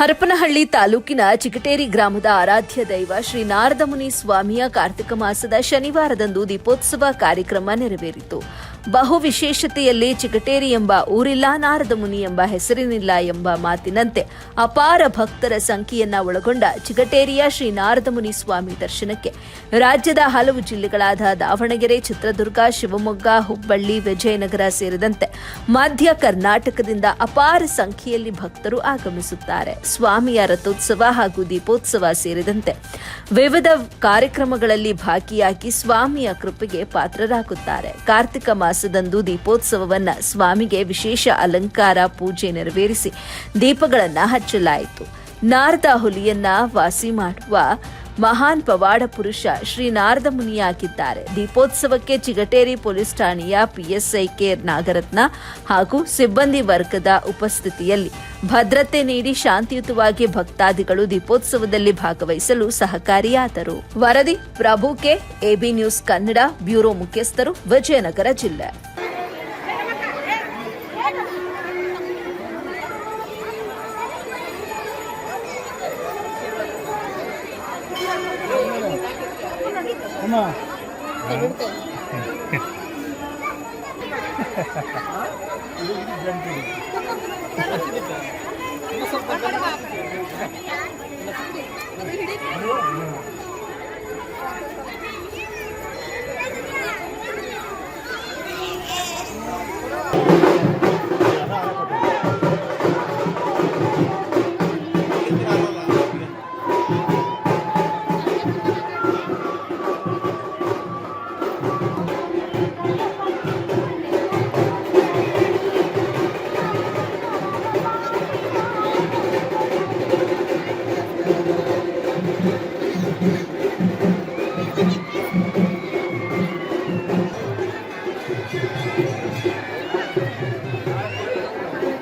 ಹರಪನಹಳ್ಳಿ ತಾಲೂಕಿನ ಚಿಕಟೇರಿ ಗ್ರಾಮದ ಆರಾಧ್ಯ ದೈವ ಶ್ರೀ ನಾರದಮುನಿ ಸ್ವಾಮಿಯ ಕಾರ್ತಿಕ ಮಾಸದ ಶನಿವಾರದಂದು ದೀಪೋತ್ಸವ ಕಾರ್ಯಕ್ರಮ ನೆರವೇರಿತು. ಬಹು ವಿಶೇಷತೆಯಲ್ಲಿ ಚಿಕಟೇರಿ ಎಂಬ ಊರಿಲ್ಲ, ನಾರದ ಮುನಿ ಎಂಬ ಹೆಸರಿನಿಲ್ಲ ಎಂಬ ಮಾತಿನಂತೆ ಅಪಾರ ಭಕ್ತರ ಸಂಖ್ಯೆಯನ್ನ ಒಳಗೊಂಡ ಚಿಗಟೇರಿಯ ಶ್ರೀ ನಾರದಮುನಿ ಸ್ವಾಮಿ ದರ್ಶನಕ್ಕೆ ರಾಜ್ಯದ ಹಲವು ಜಿಲ್ಲೆಗಳಾದ ದಾವಣಗೆರೆ, ಚಿತ್ರದುರ್ಗ, ಶಿವಮೊಗ್ಗ, ಹುಬ್ಬಳ್ಳಿ, ವಿಜಯನಗರ ಸೇರಿದಂತೆ ಮಧ್ಯ ಕರ್ನಾಟಕದಿಂದ ಅಪಾರ ಸಂಖ್ಯೆಯಲ್ಲಿ ಭಕ್ತರು ಆಗಮಿಸುತ್ತಾರೆ. ಸ್ವಾಮಿಯ ರಥೋತ್ಸವ ಹಾಗೂ ದೀಪೋತ್ಸವ ಸೇರಿದಂತೆ ವಿವಿಧ ಕಾರ್ಯಕ್ರಮಗಳಲ್ಲಿ ಭಾಗಿಯಾಗಿ ಸ್ವಾಮಿಯ ಕೃಪೆಗೆ ಪಾತ್ರರಾಗುತ್ತಾರೆ. ಕಾರ್ತಿಕ ಮಾಸದಂದು ದೀಪೋತ್ಸವವನ್ನ ಸ್ವಾಮಿಗೆ ವಿಶೇಷ ಅಲಂಕಾರ ಪೂಜೆ ನೆರವೇರಿಸಿ ದೀಪಗಳನ್ನ ಹಚ್ಚಲಾಯಿತು. ನಾರದ ಹುಲಿಯನ್ನ ವಾಸಿ ಮಾಡುವ ಮಹಾನ್ ಪವಾಡ ಪುರುಷ ಶ್ರೀ ನಾರದ ಮುನಿಯಾಗಿದ್ದಾರೆ. ದೀಪೋತ್ಸವಕ್ಕೆ ಚಿಗಟೇರಿ ಪೊಲೀಸ್ ಠಾಣೆಯ ಪಿಎಸ್ಐ ಕೆ ನಾಗರತ್ನ ಹಾಗೂ ಸಿಬ್ಬಂದಿ ವರ್ಗದ ಉಪಸ್ಥಿತಿಯಲ್ಲಿ ಭದ್ರತೆ ನೀಡಿ ಶಾಂತಿಯುತವಾಗಿ ಭಕ್ತಾದಿಗಳು ದೀಪೋತ್ಸವದಲ್ಲಿ ಭಾಗವಹಿಸಲು ಸಹಕಾರಿಯಾದರು. ವರದಿ Prabhu K, AB News Kannada, bureau ಮುಖ್ಯಸ್ಥರು ವಿಜಯನಗರ ಜಿಲ್ಲೆ. 嘛，对不对？哈哈哈哈哈！你这个，